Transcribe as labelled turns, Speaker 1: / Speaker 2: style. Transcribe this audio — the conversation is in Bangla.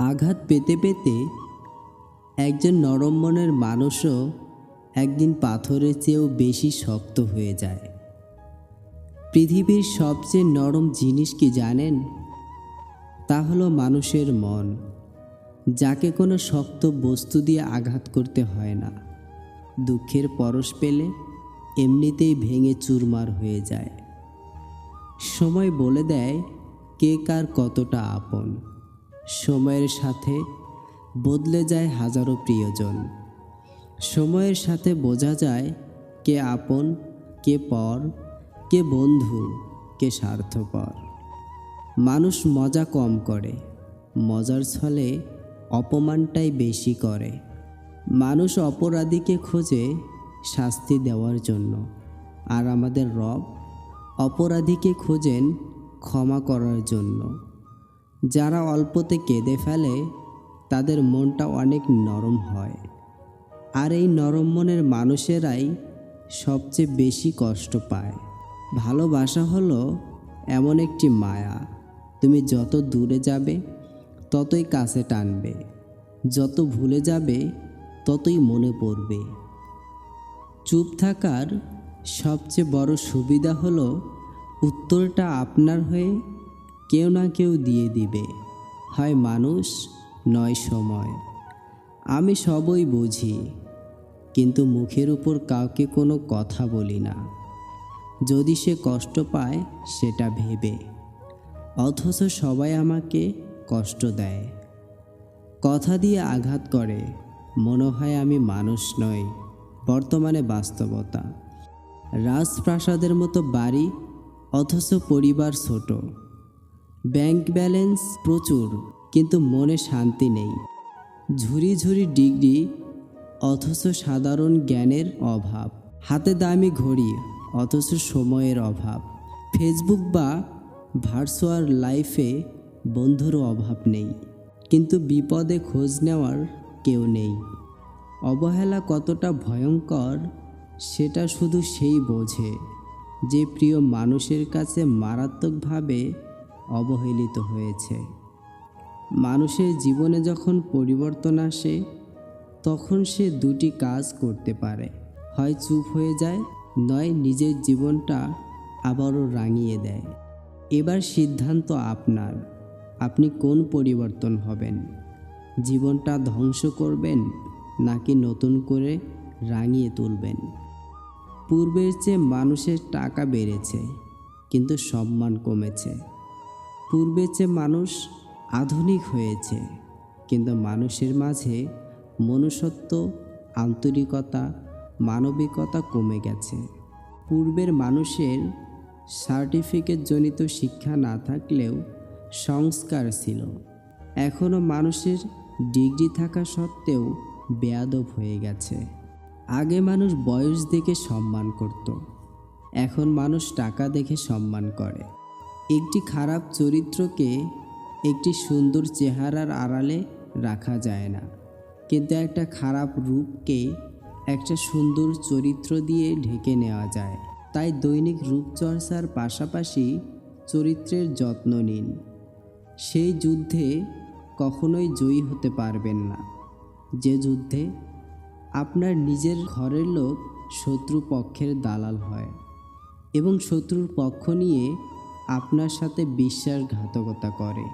Speaker 1: আঘাত পেতে পেতে একজন নরম মনের মানুষও একদিন পাথরের চেয়েও বেশি শক্ত হয়ে যায়। পৃথিবীর সবচেয়ে নরম জিনিস কি জানেন? তা হলো মানুষের মন, যাকে কোনো শক্ত বস্তু দিয়ে আঘাত করতে হয় না। দুঃখের পরশ পেলে এমনিতেই ভেঙে চুরমার হয়ে যায়। সময় বলে দেয় কে কার কতটা আপন। সময়ের সাথে বদলে যায় হাজারো প্রিয়জন। সময়ের সাথে বোঝা যায় কে আপন, কে পর, কে বন্ধু, কে স্বার্থপর। মানুষ মজা কম করে, মজার ছলে অপমানটাই বেশি করে। মানুষ অপরাধীকে খোঁজে শাস্তি দেওয়ার জন্য, আর আমাদের রব অপরাধীকে খোঁজেন ক্ষমা করার জন্য। যারা অল্পতে কেঁদে ফেলে, তাদের মনটা অনেক নরম হয়। আর এই নরম মনের মানুষেরাই সবচেয়ে বেশি কষ্ট পায়। ভালোবাসা হলো এমন একটি মায়া। তুমি যত দূরে যাবে, ততই কাছে টানবে। যত ভুলে যাবে, ততই মনে পড়বে। চুপ থাকার সবচেয়ে বড় সুবিধা হলো, উত্তরটা আপনার হয়ে কেউ না কেউ দিয়ে দিবে। হয় মানুষ, নয় সময়। আমি সবই বুঝি, কিন্তু মুখের উপর কাউকে কোনো কথা বলি না। যদি সে কষ্ট পায়, সেটা ভেবে। অথচ সবাই আমাকে কষ্ট দেয়। কথা দিয়ে আঘাত করে, মনে হয় আমি মানুষ নই, বর্তমানে বাস্তবতা। রাজপ্রাসাদের মতো বাড়ি, অথচ পরিবার ছোট। ব্যাংক ব্যালেন্স প্রচুর, কিন্তু মনে শান্তি নেই। ঝুরি ঝুরি ডিগ্রি, অথচ সাধারণ জ্ঞানের অভাব। হাতে দামি ঘড়ি, অথচ সময়ের অভাব। ফেসবুক বা ভার্চুয়াল লাইফে বন্ধুর অভাব নেই, কিন্তু বিপদে খোঁজ নেওয়ার কেউ নেই। অবহেলা কতটা ভয়ঙ্কর, সেটা শুধু সেই বোঝে যে প্রিয় মানুষের কাছে মারাত্মকভাবে অবহেলিত হয়েছে। মানুষের জীবনে যখন পরিবর্তন আসে, তখন সে দুটি কাজ করতে পারে। হয় চুপ হয়ে যায়, নয় নিজের জীবনটা আবারও রাঙিয়ে দেয়। এবার সিদ্ধান্ত আপনার। আপনি কোন পরিবর্তন হবেন? জীবনটা ধ্বংস করবেন, নাকি নতুন করে রাঙিয়ে তুলবেন? পূর্বের চেয়ে মানুষের টাকা বেড়েছে, কিন্তু সম্মান কমেছে। পূর্বের চেয়ে মানুষ আধুনিক হয়েছে, কিন্তু মানুষের মাঝে মনুষ্যত্ব, আন্তরিকতা, মানবিকতা কমে গেছে। পূর্বের মানুষের সার্টিফিকেট জনিত শিক্ষা না থাকলেও সংস্কার ছিল। এখনও মানুষের ডিগ্রি থাকা সত্ত্বেও বেয়াদব হয়ে গেছে। আগে মানুষ বয়স দেখে সম্মান করত, এখন মানুষ টাকা দেখে সম্মান করে। একটি খারাপ চরিত্রকে একটি সুন্দর চেহারার আড়ালে রাখা যায় না। কিন্তু একটা খারাপ রূপকে একটা সুন্দর চরিত্র দিয়ে ঢেকে নেওয়া যায়। তাই দৈনিক রূপচর্চার পাশাপাশি চরিত্রের যত্ন নিন। সেই যুদ্ধে কখনোই জয়ী হতে পারবেন না। যে যুদ্ধে আপনার নিজের ঘরের লোক শত্রু পক্ষের দালাল হয় এবং শত্রুর পক্ষ নিয়ে আপনার সাথে বিশ্বাসঘাতকতা করে।